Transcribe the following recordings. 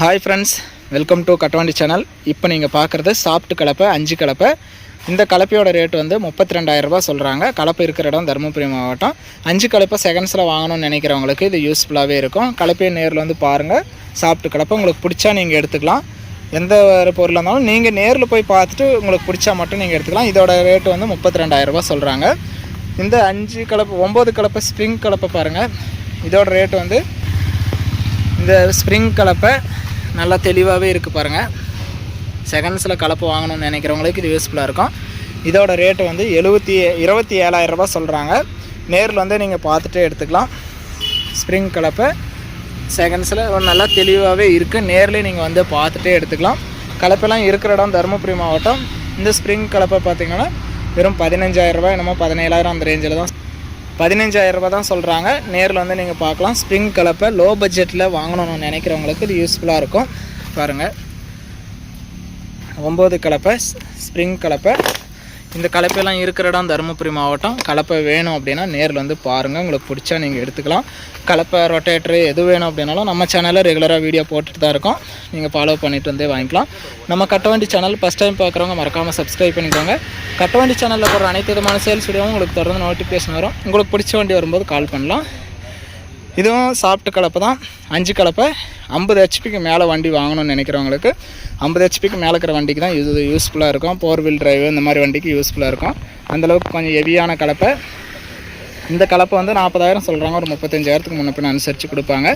Hi friends welcome to Kattavandi channel இப்போ நீங்கள் பார்க்குறது சாப்பிட்டு கலப்பை அஞ்சு கலப்பை. இந்த கலப்பையோட ரேட் வந்து முப்பத்தி ரெண்டாயிரரூபா சொல்கிறாங்க கலப்பை இருக்கிற இடம் தருமபுரி மாவட்டம். அஞ்சு கலப்பை செகண்ட்ஸில் வாங்கணும்னு நினைக்கிறவங்களுக்கு இது யூஸ்ஃபுல்லாகவே இருக்கும். கலப்பையை நேரில் வந்து பாருங்கள் சாப்பிட்டு கலப்பை. உங்களுக்கு பிடிச்சா நீங்கள் எடுத்துக்கலாம். எந்த ஒரு பொருளாக இருந்தாலும் நீங்கள் நேரில் போய் பார்த்துட்டு உங்களுக்கு பிடிச்சா மட்டும் நீங்கள் எடுத்துக்கலாம். இதோட ரேட்டு வந்து முப்பத்தி ரெண்டாயிரரூபா சொல்கிறாங்க இந்த அஞ்சு கலப்பை ஒம்பது கலப்பை ஸ்ப்ரிங் கலப்பை பாருங்கள் இதோட ரேட்டு வந்து இந்த ஸ்ப்ரிங் கலப்பை நல்லா தெளிவாகவே இருக்குது பாருங்கள் செகண்ட்ஸில் கலப்பு வாங்கணும்னு நினைக்கிறவங்களுக்கு இது யூஸ்ஃபுல்லாக இருக்கும். இதோட ரேட்டு வந்து எழுபத்தி இருபத்தி ஏழாயிரரூபா சொல்கிறாங்க நேரில் வந்து நீங்கள் பார்த்துட்டே எடுத்துக்கலாம். ஸ்ப்ரிங் கலப்பை. செகண்ட்ஸில் நல்லா தெளிவாகவே இருக்குது நேர்லேயே நீங்கள் வந்து பார்த்துட்டே எடுத்துக்கலாம். கலப்பெல்லாம் இருக்கிற இடம் தருமபுரி மாவட்டம். இந்த ஸ்ப்ரிங் கலப்பை பார்த்திங்கன்னா வெறும் பதினஞ்சாயிரரூபா என்னமோ பதினேழாயிரம் அந்த ரேஞ்சில் தான் பதினஞ்சாயிரரூபா தான் சொல்கிறாங்க நேரில் வந்து நீங்கள் பார்க்கலாம். ஸ்ப்ரிங் கலப்பை லோ பட்ஜெட்டில் வாங்கணும்னு நினைக்கிறவங்களுக்கு இது யூஸ்ஃபுல்லாக இருக்கும். பாருங்கள் ஒம்பது கலப்பை ஸ்ப்ரிங் கலப்பை. இந்த கலப்பையெல்லாம் இருக்கிற இடம் தருமபுரி மாவட்டம். கலப்பை வேணும் அப்படின்னா நேரில் வந்து பாருங்கள் உங்களுக்கு பிடிச்சா நீங்கள் எடுத்துக்கலாம். கலப்பை ரொட்டேட்ரு எது வேணும் அப்படின்னாலும் நம்ம சேனலில் ரெகுலராக வீடியோ போட்டுட்டு தான் இருக்கோம். நீங்கள் ஃபாலோ பண்ணிட்டு வந்தே வாங்கிக்கலாம். நம்ம கட்டவண்டி சேனல் ஃபஸ்ட் டைம் பார்க்குறவங்க மறக்காமல் சப்ஸ்கிரைப் பண்ணிக்கோங்க. கட்டவண்டி சேனலில் போடுற அனைத்து விதமான சேல்ஸ் வீடியோவும் உங்களுக்கு தொடர்ந்து நோட்டிஃபிகேஷன் வரும். உங்களுக்கு பிடிச்ச வண்டி வரும்போது கால் பண்ணலாம். இதுவும் சாஃப்ட் கலப்பை தான். அஞ்சு கலப்பை. ஐம்பது ஹெச்பிக்கு மேலே வண்டி வாங்கணும்னு நினைக்கிறவங்களுக்கு ஐம்பது ஹெச்பிக்கு மேலே இருக்கிற வண்டிக்கு தான் இது யூஸ்ஃபுல்லாக இருக்கும். ஃபோர் வீல் டிரைவ் இந்த மாதிரி வண்டிக்கு யூஸ்ஃபுல்லாக இருக்கும். அந்தளவுக்கு கொஞ்சம் ஹெவியான கலப்பை. இந்த கலப்பை வந்து நாற்பதாயிரம் சொல்கிறாங்க ஒரு முப்பத்தஞ்சாயிரத்துக்கு முன்னப்பின் அனுசரித்து கொடுப்பாங்க.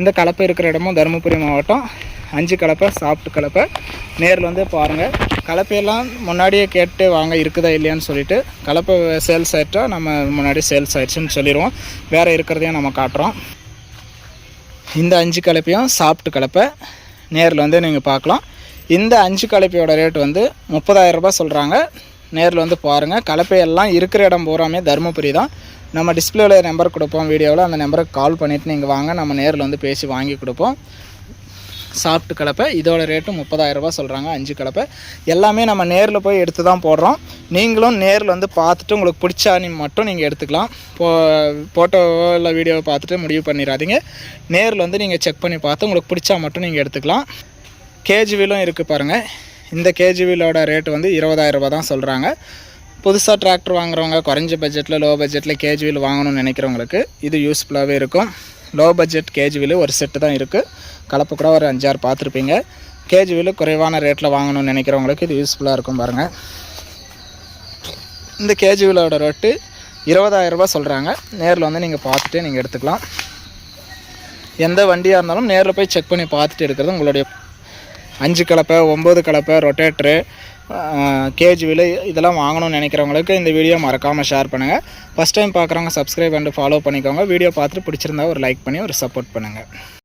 இந்த கலப்பை இருக்கிற இடமும் தருமபுரி மாவட்டம். அஞ்சு கலப்பை சாஃப்ட் கலப்பை. நேரில் வந்து பாருங்கள் கலப்பையெல்லாம் முன்னாடியே கேட்டு வாங்க இருக்குதா இல்லையான்னு சொல்லிட்டு கலப்பை சேல்ஸ் ஆகிட்டா நம்ம முன்னாடி சேல்ஸ் ஆயிடுச்சுன்னு சொல்லிடுவோம். வேறு இருக்கிறதையும் நம்ம காட்டுறோம். இந்த அஞ்சு கலப்பையும் சாப்பிட்டு கலப்பை. நேரில் வந்து நீங்கள் பார்க்கலாம். இந்த அஞ்சு கலப்பையோட ரேட் வந்து முப்பதாயிரரூபா சொல்கிறாங்க நேரில் வந்து பாருங்கள் கலப்பையெல்லாம் இருக்கிற இடம் பூராமே தருமபுரி தான். நம்ம டிஸ்பிளேவில் நம்பர் கொடுப்போம். வீடியோவில் அந்த நம்பருக்கு கால் பண்ணிவிட்டு நீங்கள் வாங்க. நம்ம நேரில் வந்து பேசி வாங்கி கொடுப்போம். சாப்பிட்டு கலப்பை. இதோட ரேட்டு முப்பதாயிரரூபா சொல்கிறாங்க அஞ்சு கலப்பை. எல்லாமே நம்ம நேரில் போய் எடுத்து தான் போடுறோம். நீங்களும் நேரில் வந்து பார்த்துட்டு உங்களுக்கு பிடிச்சா நீ மட்டும் நீங்கள் எடுத்துக்கலாம். போ ஃபோட்டோவோ இல்லை வீடியோவை பார்த்துட்டு முடிவு பண்ணிடாதீங்க. நேரில் வந்து நீங்கள் செக் பண்ணி பார்த்து உங்களுக்கு பிடிச்சா மட்டும் நீங்கள் எடுத்துக்கலாம். கேஜிவிலும் இருக்குது பாருங்கள் இந்த கேஜிவிலோட ரேட்டு வந்து இருபதாயிரரூபா தான் சொல்கிறாங்க புதுசாக டிராக்டர் வாங்குறவங்க குறைஞ்ச பட்ஜெட்டில் லோ பட்ஜெட்டில் கேஜிவில் வாங்கணும்னு நினைக்கிறவங்களுக்கு இது யூஸ்ஃபுல்லாகவே இருக்கும். லோ பட்ஜெட் கேஜி வீலு ஒரு செட்டு தான் இருக்குது கலப்பு கூட ஒரு அஞ்சாறு பார்த்துருப்பீங்க. கேஜி குறைவான ரேட்டில் வாங்கணும்னு நினைக்கிறவங்களுக்கு இது யூஸ்ஃபுல்லாக இருக்கும் பாருங்கள் இந்த கேஜி வீலோட ரேட்டு இருபதாயிரரூபா சொல்கிறாங்க நேரில் வந்து நீங்கள் பார்த்துட்டு நீங்கள் எடுத்துக்கலாம். எந்த வண்டியாக இருந்தாலும் நேரில் போய் செக் பண்ணி பார்த்துட்டு எடுக்கிறது உங்களுடைய அஞ்சு கலப்பை ஒம்பது கலப்பை ரொட்டேட்ரு கேஜ் விலை இதெல்லாம் வாங்கணும்னு நினைக்கிறவங்களுக்கு இந்த வீடியோ மறக்காமல் ஷேர் பண்ணுங்கள் ஃபஸ்ட் டைம் பார்க்குறவங்க சப்ஸ்கிரைப் அண்டு ஃபாலோ பண்ணிக்கோங்க. வீடியோ பார்த்துட்டு பிடிச்சிருந்தா ஒரு லைக் பண்ணி ஒரு சப்போர்ட் பண்ணுங்கள்